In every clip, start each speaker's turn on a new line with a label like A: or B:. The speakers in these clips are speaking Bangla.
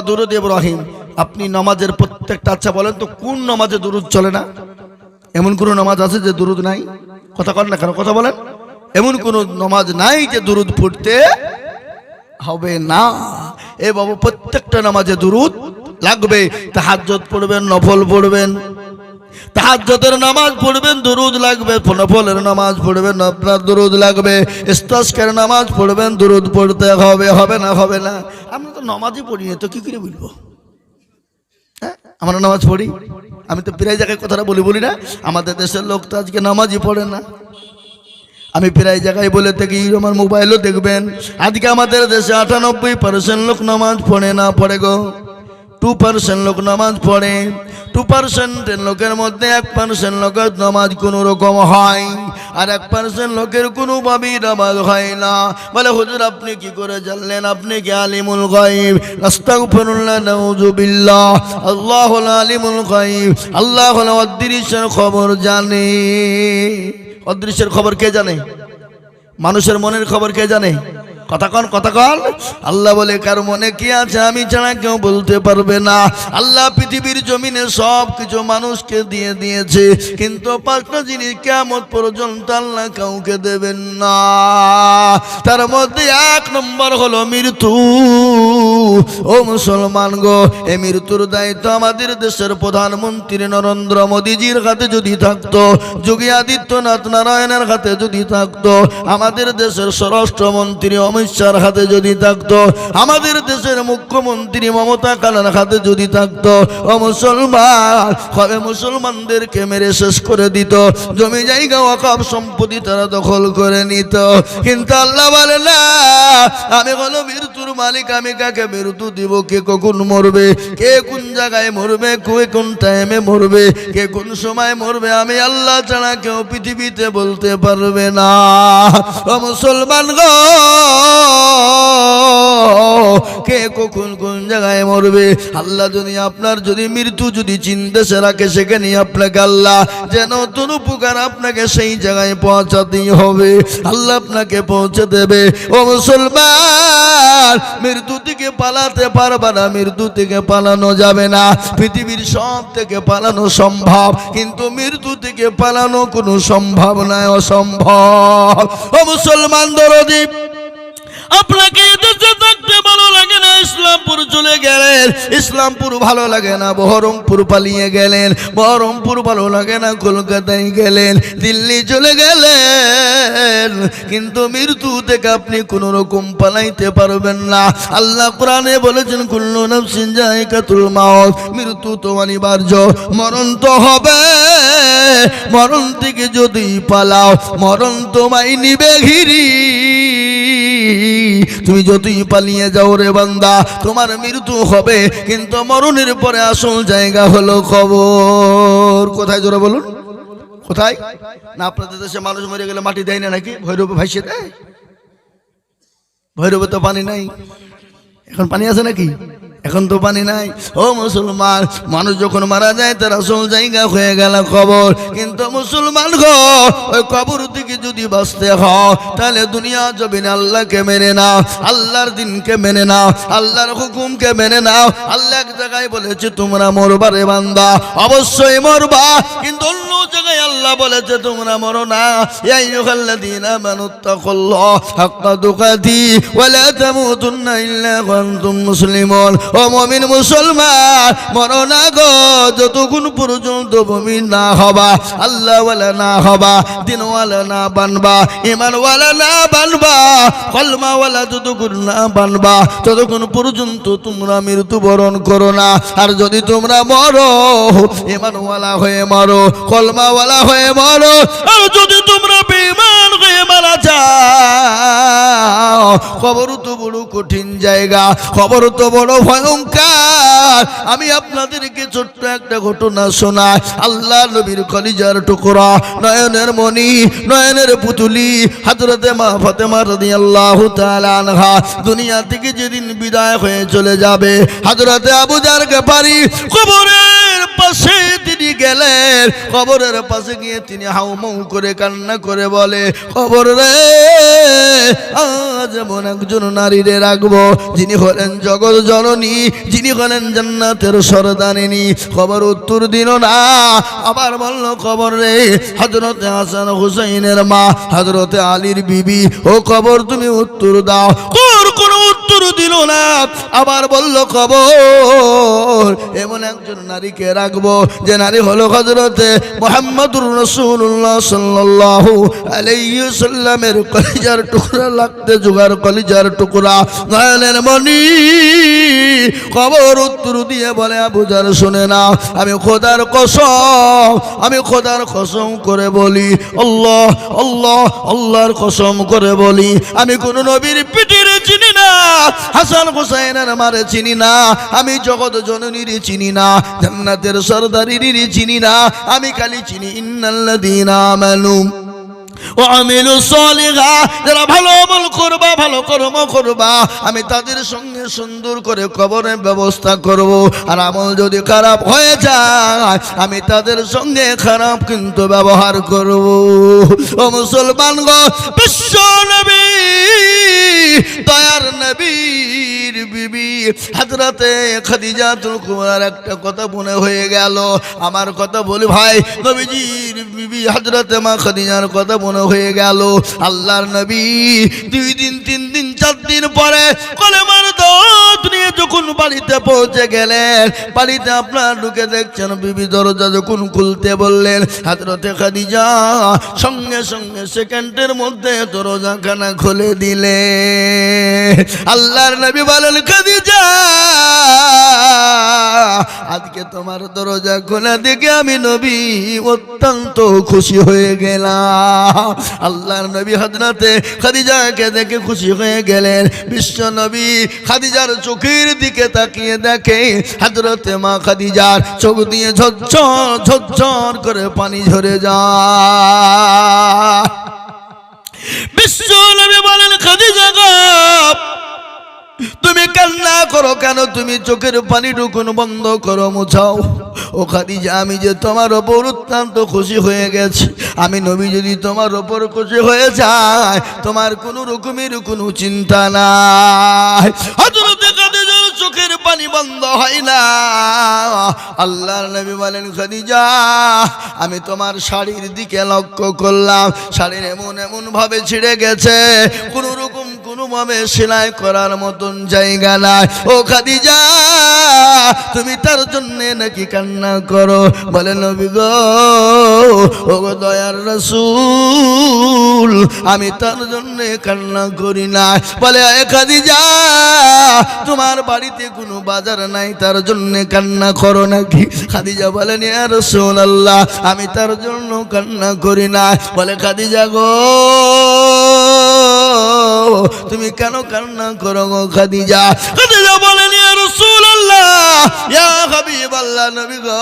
A: দুরুদ ইব্রাহিম। আপনি নামাজের প্রত্যেকটা আচ্ছা বলেন তো, কোন নামাজে দুরুদ চলে না? এমন কোন নামাজ আছে যে দুরুদ নাই? কথা কর না কেন, কথা বলেন। এমন কোন নামাজ নাই যে দুরুদ ফুটতে হবে না? এ বাবু, প্রত্যেকটা নামাজে দুরুদ লাগবে। তাহাজ পড়বেন, নফল পড়বেন। তাহাজ্জতের নামাজ পড়বেন, দুরুদ লাগবে নফলের নামাজ পড়বেন, আপনার দুরুদ লাগবে, ইস্তাস্কের নামাজ পড়বেন, দুরুদ পড়তে হবে হবে না হবে না। আমরা তো নামাজই পড়ি না, তো কি করে বলব? হ্যাঁ আমরা নামাজ পড়ি? আমি তো প্রায় জায়গায় কথাটা বলি বলি না? আমাদের দেশের লোক তো আজকে নামাজই পড়ে না। আমি প্রায় জায়গায় বলে থাকি, আমার মোবাইলও দেখবেন। আজকে আমাদের দেশে আটানব্বই পার্সেন্ট লোক নামাজ পড়ে না, পড়ে গো। টু পার্সেন্ট লোক নামাজ পড়ে টু পার্সেন্টের লোকের মধ্যে এক পার্সেন্ট লোকের নামাজ কোনো রকম হয়, আর এক পার্সেন্ট লোকের কোনো ভাবেই নামাজ হয় না। বলে, হুজুর, আপনি কি করে জানলেন? আপনি কি আলিমুল গাইব আস্তাগফিরুল্লাহ, নাউজুবিল্লাহ। আল্লাহ আলিমুল গাইব আল্লাহ অদৃশ্যের খবর জানে। অদৃশ্যের খবর কে জানে? মানুষের মনের খবর কে জানে? কথা কন কথা কন। আল্লাহ বলে, কার মনে কি আছে আমি ছাড়া কেউ বলতে পারবে না। আল্লাহ পৃথিবীর জমিনে সব কিছু মানুষকে দিয়ে দিয়েছে। কিন্তু পাঁচটা জিনিস কেমন পর্যন্ত আল্লাহ কাউকে দেবেন না। তার মধ্যে এক নম্বর হলো মৃত্যু। ও মুসলমান গো, এ মৃত্যুর দায়িত্ব আমাদের দেশের প্রধানমন্ত্রী নরেন্দ্র মোদীজির হাতে যদি থাকতো, যোগী আদিত্যনাথ নারায়ণের হাতে যদি থাকতো, আমাদের দেশের স্বরাষ্ট্রমন্ত্রী অমিত শাহর হাতে যদি থাকতো, আমাদের দেশের মুখ্যমন্ত্রী মমতা কালার হাতে যদি থাকতো, ও মুসলমান হবে মুসলমানদেরকে মেরে শেষ করে দিত। জমি জায়গা অকাপ সম্পত্তি তারা দখল করে নিত। কিন্তু আল্লাহ বলে, না, আমি হলো মৃত্যুর মালিক, আমি কাকে মৃত্যু দিব? কে কখন মরবে? কে কোন জায়গায় মরবে? কে কোন টাইমে মরবে? কে কোন সময় মরবে? আমি আল্লাহ ছাড়া কেউ পৃথিবীতে বলতে পারবে না। ও মুসলমান গো কে কখন কোন জায়গায় মরবে? আল্লাহ যদি আপনার যদি মৃত্যু যদি চিন্তা সে রাখে, সেখানে আপনাকে আল্লাহ যেন তোর উপকার আপনাকে সেই জায়গায় পৌঁছাতেই হবে। আল্লাহ আপনাকে পৌঁছে দেবে। ও মুসলমান, মৃত্যু থেকে পালাতে পারবে না, মৃত্যু থেকে পালানো যাবে না। পৃথিবীর সব থেকে পালানো সম্ভব, কিন্তু মৃত্যু থেকে পালানো কোনো সম্ভব নয়, অসম্ভব। ও মুসলমান দরদীপ আপনাকে এদেশে থাকতে ভালো লাগে না, ইসলামপুর চলে গেলেন। ইসলামপুর ভালো লাগে না, বহরমপুর পালিয়ে গেলেন। বহরমপুর ভালো লাগে না, কলকাতায় গেলেন। দিল্লি চলে গেলেন। কিন্তু মৃত্যু থেকে আপনি কোনো রকম পালাইতে পারবেন না। আল্লাহ কোরআনে বলেছেন, কুল্লু নফসিন জায়গাতুল মাউত। মৃত্যু তো অনিবার্য। মরণ তো হবে। মরণ থেকে যদি পালাও, মরণ তোমায় নিবে ঘিরি। তুমি যতই পালিয়ে যাও রে বান্দা, তোমার মৃত্যু হবে, কিন্তু মরণের পরে আসল জায়গা হলো খবর কোথায় জোরে বলুন? কোথায়? না, আপনাদের দেশে মানুষ মরে গেলে মাটি দেয় না নাকি? ভৈরবে ভাইসে দেয়? ভৈরবে তো পানি নাই। এখন পানি আছে নাকি? এখন তো পানি নাই। ও মুসলমান, মানুষ যখন মারা যায়, তার আসল জায়গা হয়ে গেল কবর। কিন্তু মুসলমান গো, ওই কবর থেকে যদি বাঁচতে হও তাহলে দুনিয়া জমিনে আল্লাহকে মেনে নাও, আল্লাহর দিনকে মেনে নাও, আল্লাহর হুকুমকে মেনে নাও। আল্লাহ এক জায়গায় বলেছে, তোমরা মরবা রে বান্দা। অবশ্যই মরবা, কিন্তু অন্য জায়গায় আল্লাহ বলেছে, তোমরা মরো না। ইয়া আইয়ুহাল্লাযীনা আমানুত্তাকুল্লাহ হাক্কা তুকাতি, ওয়া লা তামুতুন্না ইল্লা ওয়া মুসলিমুন। ও মুমিন মুসলমান, মরো না গো, যতক্ষণ পর্যন্ত মুমিন না হবা আল্লাহ ওয়ালা না হবা, দিনওয়ালা না বানবা ইমানওয়ালা না বানবা, কলমাওয়ালা যতক্ষণ না বানবা, ততক্ষণ পর্যন্ত তোমরা মৃত্যুবরণ করো না। আর যদি তোমরা মরো ইমানওয়ালা হয়ে মরো, কলমাওয়ালা হয়ে মরো, আর যদি তোমরা বেমান হয়ে মারা যাও, খবর তো বড় কঠিন জায়গা, খবর তো বড় ভয়ঙ্কর আমি আপনাদেরকে ছোট্ট একটা ঘটনা শোনাই। আল্লাহ নবীর কলিজার টুকরা, নয়নের মণি, নয়নের পুতুলি, হাজরতে মা ফতেমা রদি আল্লাহ আনহা, দুনিয়া থেকে যেদিন বিদায় হয়ে চলে যাবে, হাজরতে আবুজার জারকে পারি কবরের পাশে তিনি গেলেন। কবরের পাশে গিয়ে তিনি হাউমাউ করে কান্না করে বলে, খবর রে, আজ এমন একজন নারীরে রাখব, যিনি হলেন জগৎ জননী, যিনি হলেন জান্নাতের সরদানিনী। খবর উত্তর দিল, না, আবার বলল, খবর রে হজরতে হাসান হুসাইনের মা হজরতে আলীর বিবি, ও খবর তুমি উত্তর দাও। দিল না, আবার বলল, খবর এমন একজন নারীকে রাখব যে নারী হলো হজরতে মোহাম্মদুর রসুল্লাহ সাল্লাহ আলাইসাল্লামের কলিজার টুকরা, লাগতে জোগাড় কলিজার টুকরা, নয়নের মণি, খবর উত্তর দিয়ে বলে বুঝার শুনে না, আমি খোদার কসম, আমি খোদার কসম করে বলি, আল্লাহ আল্লাহ, আল্লাহর কসম করে বলি, আমি কোন নবীর পিঠির চিনি না হাসান হুসাইনের মারে চিনি না, আমি জগৎ জননীর চিনি না, জান্নাতের সরদারির চিনি না, আমি খালি চিনি সলিহা, যারা ভালো আমল করবা, ভালো কর্ম করবা, আমি তাদের সঙ্গে সুন্দর করে কবরের ব্যবস্থা করব। আর আমল যদি খারাপ হয়ে যায়, আমি তাদের সঙ্গে খারাপ কিন্তু ব্যবহার করব। ও মুসলমান বিশ্ব নবী দয়ার নবীর বিবি। হাজরাতে খাদিজা কুমার একটা কথা মনে হয়ে গেল। আমার কথা বলি ভাই, নবীজির বিবি হাজরাতে মা খাদিজার কথা মনে হয়ে গেল। আল্লাহর নবী দুই দিন, তিন দিন, চার দিন পরে কলেমার দত নিয়ে যখন বাড়িতে পৌঁছে গেলেন, বাড়িতে আপনার ঢুকে দেখছেন বিবি দরজা যখন খুলতে বললেন হাজরতে খাদিজা সঙ্গে সঙ্গে সেকেন্ডের মধ্যে দরজাখানা খুলে দিলে আল্লাহর নবী বলেন, খাদিজা, আজকে তোমার দরজা খোলা দেখে আমি নবী অত্যন্ত খুশি হয়ে গেলাম। আল্লাহর নবী হজরতে খাদিজাকে দেখে খুশি হয়ে গেলেন। বিশ্ব নবী খাদিজার চোখের দিকে তাকিয়ে দেখে হজরতে মা খাদিজার চোখ দিয়ে ঝরঝর ঝরঝর করে পানি ঝরে যায়। বিশ্ব নবী বলেন, খাদিজা গো তুমি কান্না করো কেন? তুমি চোখের পানি টুকুন বন্ধ করো, মুছাও। ও খাদিজা, আমি যে তোমার ওপর অত্যন্ত খুশি হয়ে গেছি। আমি নবী যদি তোমার ওপর খুশি হয়ে যায়, তোমার কোনো রকমের কোনো চিন্তা নাই। চোখের পানি বন্ধ হয় না। আল্লাহর নবী বলেন, খাদিজা, আমি তোমার শাড়ির দিকে লক্ষ্য করলাম। শাড়ির এমন এমন ভাবে ছিঁড়ে গেছে। কোনো রকম, কোনো ভাবে সেলাই করার মতন জায়গা নাই। ও খাদিজা, তুমি তার জন্যে নাকি কান্না করো? বলে নবী গো ও দয়ার রসুল, আমি তার জন্য কান্না করি না। বলে এ খাদিজা, তোমার বাড়িতে কোনো বাজার নাই, তার জন্য কান্না করো নাকি? খাদিজা বলেন, ইয়া রসুল আল্লাহ আমি তার জন্য কান্না করি না। বলে, খাদিজা গো, তুমি কেন কান্না করো গো খাদিজা? খাদিজা ইয়া হাবিবাল্লাহ নবী গো,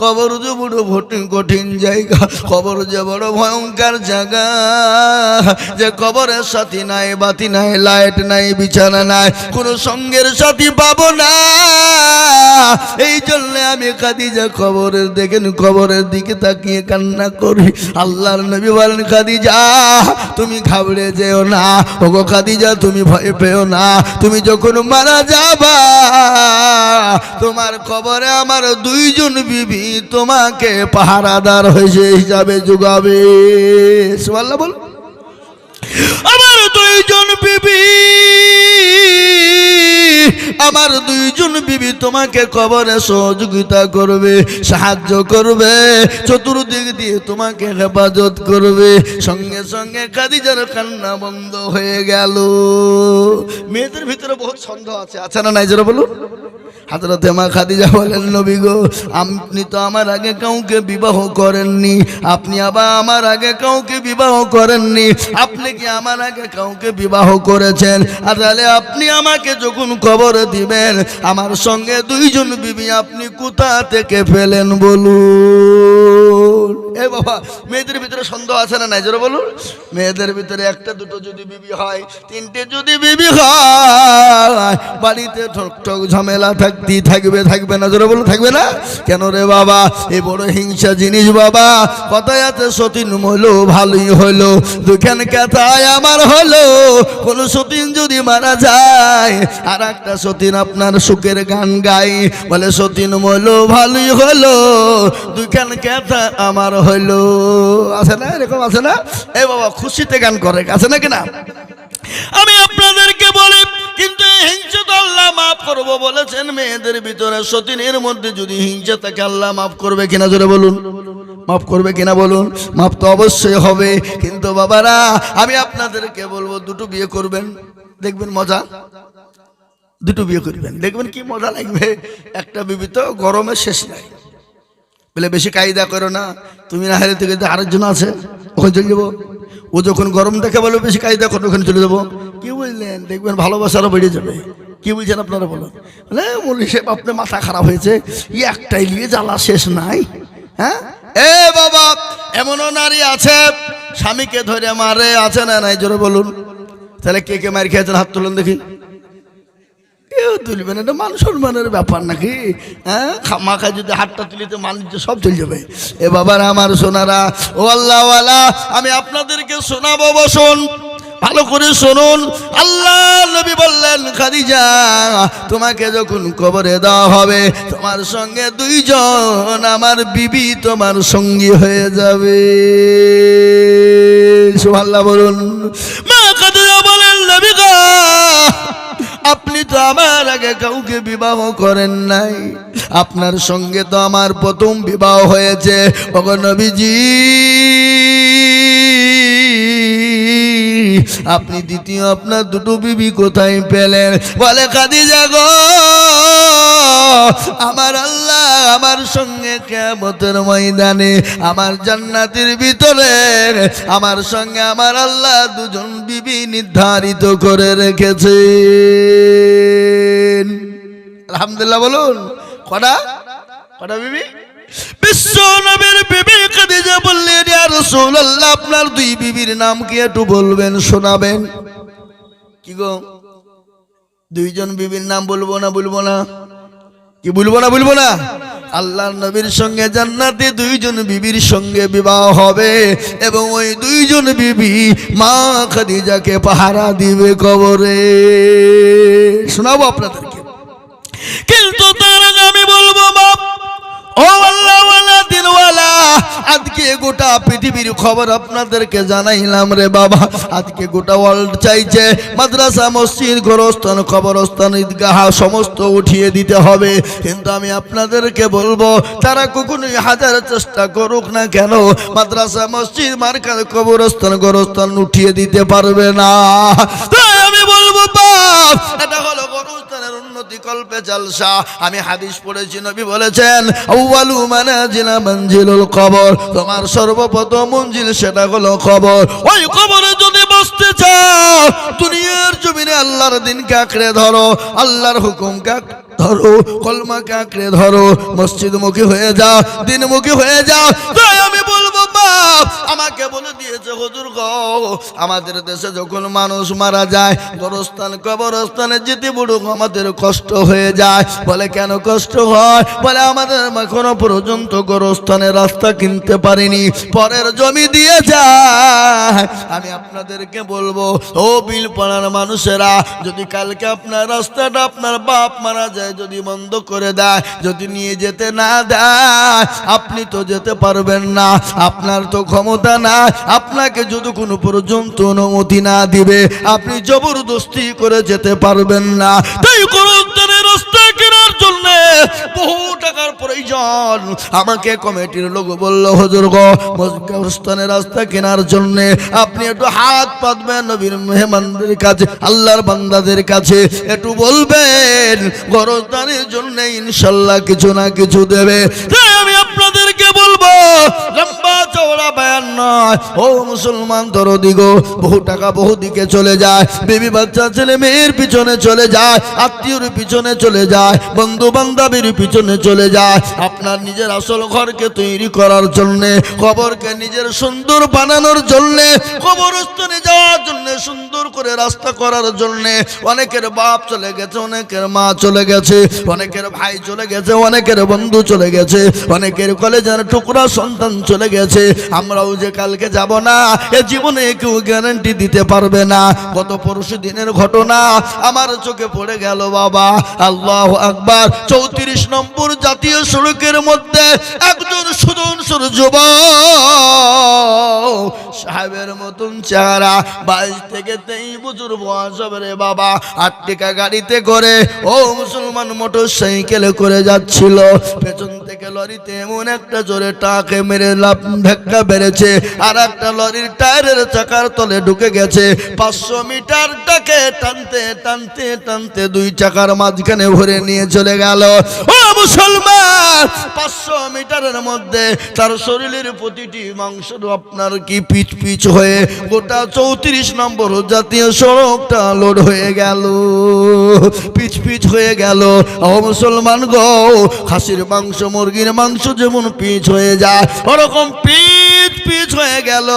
A: খবর যে বড় কঠিন কঠিন জায়গা, খবর যে বড় ভয়ঙ্কর জায়গা, যে কবরের সাথী নাই, বাতি নাই, লাইট নাই, বিছানা নাই, কোনো সঙ্গের সাথী পাবো না। এই জন্য আমি খাদিজা খবরের দেখেন খবরের দিকে তাকিয়ে কান্না করি। আল্লাহর নবী বলেন, খাদিজা, তুমি ঘাবড়ে যেও না। ওগো খাদিজা, তুমি ভয় পেও না। তুমি যখন মারা যাবা তোমার কবরে আমার দুইজন বিবি তোমাকে পাহারাদার হয়েছে হিসাবে যোগাবে। বল। আমার দুইজন বিবি, আমার দুইজন বিবি তোমাকে কবরে সহযোগিতা করবে, সাহায্য করবে, চতুর্দিক দিয়ে তোমাকে হেফাজত করবে। সঙ্গে সঙ্গে খাদিজার কান্না বন্ধ হয়ে গেল। মেয়েদের ভিতরে বহুত সন্দেহ আছে আছে না নাই? যারা বলুন। হাজরতে মা খাদিজা বলেন, নবী গো, আপনি তো আমার আগে কাউকে বিবাহ করেননি। আপনি আবার আমার আগে কাউকে বিবাহ করেননি। আপনি কি আমার আগে কাউকে বিবাহ করেছেন? আর তাহলে আপনি আমাকে যখন খবর দিবেন, আমার সঙ্গে দুইজন বিবি আপনি কোথা থেকে ফেলেন বলুন? এ বাবা, মেয়েদের ভিতরে সন্দেহ আছে না নাই? বলুন। মেয়েদের ভিতরে একটা, দুটো যদি বিবি হয়, তিনটে যদি বিবি হয়, বাড়িতে ঠক ঠক ঝামেলা থাকে। থাকতেই থাকবে থাকবে না, জোরে বলে থাকবে না? কেন রে বাবা? এ বড় হিংসা জিনিস বাবা। কথায় আছে, সতীন হলো ভালোই হলো দুখান কথায় আমার হলো কোন সতীন যদি মারা যায় আর একটা সতীন আপনার সুখের গান গাই বলে, সতীন মলো ভালোই হলো দুখান কথা আমার হলো আছে না? এরকম আছে না? এ বাবা, খুশিতে গান করে, আছে না? কিনা আমি আপনাদেরকে বলি, কিন্তু হিংসা তো আল্লাহ মাফ করব বলেছেন, মেয়েদের ভিতরে সতীনের মধ্যে যদি হিংসা থাকে, আল্লাহ মাফ করবে কিনা জোরে বলুন? মাফ করবে কিনা বলুন? মাফ তো অবশ্যই হবে, কিন্তু বাবারা, আমি আপনাদেরকে বলব, দুটো বিয়ে করবেন, দেখবেন মজা? দুটো বিয়ে করবেন, দেখবেন কি মজা লাগবে? একটা বিবি তো গরমে শেষ নাই। বলে, বেশি কায়দা করো না, তুমি না হারে থেকে আরেকজন আছে, ওখানে চলে যাব। ও যখন গরম দেখে বলো বেশি কায়দা ওখানে চলে যাব। কি বুঝলেন দেখবেন ভালোবাসারও বেড়ে যাবে। কি বুঝছেন আপনারা বলুন? বলে, মলি সাহেব, আপনার মাথা খারাপ হয়েছে। ই একটাই নিয়ে জ্বালা শেষ নাই। হ্যাঁ? এ বাবা, এমনও নারী আছে, স্বামীকে ধরে মারে, আছে না নাই? জোরে বলুন। তাহলে কে কে মার খেয়েছেন? হাত তুলুন দেখি। কেউ তুলবে না, এটা মান সম্মানের ব্যাপার নাকি? হ্যাঁ? খামাখা যদি হাতটা তুলিতে মানুষ সব চলে যাবে। এ বাবার আমার সোনারা, ও আল্লাহওয়ালা, আমি আপনাদেরকে শোনাবো, বসুন। ভালো করে শুনুন। আল্লাহ নবী বললেন, খাদিজা, তোমাকে যখন কবরে দেওয়া হবে, তোমার সঙ্গে দুইজন আমার বিবি তোমার সঙ্গী হয়ে যাবে। সুবহানাল্লাহ বলুন। আপনি তো আমার আগে কাউকে বিবাহ করেন নাই। আপনার সঙ্গে তো আমার প্রথম বিবাহ হয়েছে। নবীজি। আপনি দ্বিতীয় আপনার দুটো বিবি কোথায় পেলেন? বলে, খাদিজা গো, আমার আল্লাহ আমার সঙ্গে কেমতের ময়দানে, আমার জান্নাতের ভিতরে, আমার সঙ্গে আমার আল্লাহ দুজন বিবি নির্ধারিত করে রেখেছে আলহামদুলিল্লাহ বলুন, কটা? কটা বিবি? বিশ্ব নবীর আপনার দুই বিবির নাম কি একটু বলবেন, শোনাবেন? কি গো? দুইজন বিবির নাম বলব না বলব না? কি বলব না বলব না? আল্লাহ নবীর সঙ্গে জান্নাতে দুইজন বিবির সঙ্গে বিবাহ হবে এবং ওই দুইজন বিবি মা খাদিজাকে পাহারা দিবে কবরে। শোনাবো আপনাদেরকে। কিন্তু মাদ্রাসা, মসজিদ, গোরস্থান, কবরস্থান, ঈদগাহ, সমস্ত উঠিয়ে দিতে হবে। কিন্তু আমি আপনাদেরকে বলব, তারা কখনোই হাজার চেষ্টা করুক না কেন, মাদ্রাসা, মসজিদ মার্কার কবরস্থান, গোরস্থান উঠিয়ে দিতে পারবে না। তাই আমি বলব বাপ, এটা হলো গরুস্থানের উন্নতি কল্পে জালসা। আমি হাদিস পড়েছি, নবী বলেছেন, আউয়ালু মানাজিলা মঞ্জিলুল কবর। তোমার সর্বপ্রথম মঞ্জিল সেটা হলো কবর। ওই কবরে যদি বসতে চাও, দুনিয়ার জমিনে আল্লাহর দিন কাকড়ে ধরো, আল্লাহর হুকুম কাক ধরো কলমা কাকড়ে ধরো মসজিদ মুখী হয়ে যাও, দিনমুখী হয়ে যাও। তাই আমি বাপ আমাকে বলে দিয়েছে, হুজুর গো, আমাদের দেশে যখন মানুষ মারা যায়, গোরস্থান কবরস্থানে যেতে বড় আমাদের কষ্ট হয়ে যায়। বলে, কেন কষ্ট হয়? বলে, আমাদের এখনও পর্যন্ত গোরস্থানের রাস্তা কিনতে পারিনি, পরের জমি দিয়ে যায়। আমি আপনাদেরকে বলব, ও বিল পাড়ার মানুষেরা, যদি কালকে আপনার রাস্তাটা আপনার বাপ মারা যায়, যদি বন্ধ করে দেয়, যদি নিয়ে যেতে না দেয়, আপনি তো যেতে পারবেন না। আপনার তো ক্ষমতা না, আপনাকে যদি কোনো পর্যন্ত অনুমতি না দিবে, আপনি জবরদস্তি করে যেতে পারবেন না। তাই রাস্তা কেনার জন্য। বহু টাকার প্রয়োজন। আমাকে কমিটির রাস্তা কেনার আপনি একটু হাত পাতবেন কাছে, আল্লাহর বান্দাদের কাছে। একটু বলবেন, গরজদানের জন্য ইনশাল্লাহ কিছু না কিছু দেবে। আমি আপনাদেরকে বলব লম্বা চওড়া বায়ান নয়। ও মুসলমান দরদি গো, বহু টাকা বহু দিকে চলে যায়। বেবি বাচ্চা ছেলে মেয়ের পিছনে চলে যায়, আত্মীয়র পিছনে চলে যায়, বন্ধু বান্ধবীর পিছনে চলে যায়। আপনার নিজের আসল ঘরকে তৈরি করার জন্যে খবরকে নিজের সুন্দর বানানোর জন্যে, কবরস্থানে যাওয়ার জন্য, সুন্দর করে রাস্তা করার জন্যে। অনেকের বাপ চলে গেছে, অনেকের মা চলে গেছে, অনেকের ভাই চলে গেছে, অনেকের বন্ধু চলে গেছে, অনেকের কলেজের টুকরা সন্তান চলে গেছে, আমরাও যে কালকে যাব না, এ জীবনে কেউ গ্যারান্টি দিতে পারবে না। গত পরশু দিনের ঘটনা আমার চোখে পড়ে গেল বাবা। আল্লাহ আকবার, চৌত্রিশ নম্বর জাতীয় সড়কের মধ্যে একজন সুদন যুবক সাহেবের মতন চেহারা। বাইশ থেকে তেইশ বছর বয়স হবে রে বাবা। আট টাকা গাড়িতে করে ও মুসলমান মোটর সাইকেলে করে যাচ্ছিল। পেছন থেকে লরিতে এমন একটা জোরে টাকে মেরে লাভ ধাক্কা বেড়েছে। আর একটা লরির টায়ারের চাকার তলে ঢুকে গেছে। পাঁচশো মিটার টাকে টানতে টানতে টানতে দুই চাকার মাঝখানে ভরে নিয়ে চলে গেল। ও মুসলমান, পাঁচশো মিটারের মধ্যে তার শরীরের প্রতিটি মাংস আপনার কি পিচ পিচ হয়ে গোটা চৌত্রিশ নম্বর জাতীয় সড়কটা লোড হয়ে গেল। পিচ পিচ হয়ে গেল। ও মুসলমান গো, খাসির মাংস, মুরগির মাংস যেমন পিচ হয়ে যায়, ওরকম পিচ পিচ হয়ে গেল।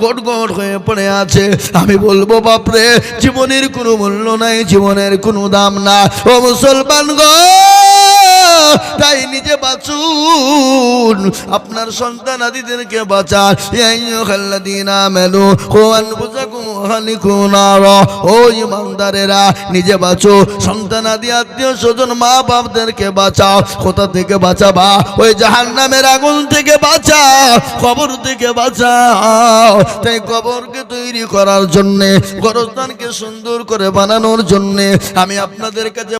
A: গোট গোট হয়ে পড়ে আছে। আমি বলব, বাপরে, জীবনের কোনো মূল্য নাই, জীবনের কোনো দাম না ও মুসলমান গো তাই নিজে বাঁচুন। আপনার সন্তান আদিদেরকে বাঁচান। খাল্লাদিনা মেলু কোয়ান বুঝাকুম হালিকুনার ও ইমানদারেরা, নিজে বাঁচো। সন্তান আদি, আত্মীয় স্বজন মা বাপদেরকে বাঁচাও। কোথা থেকে বাঁচাবা? ওই জাহান্নামের আগুন থেকে বাঁচাও। কবর থেকে বাঁচাও। তাই কবরকে তৈরি করার জন্যে, গরস্থানকে সুন্দর করে বানানোর জন্যে আমি আপনাদের কাছে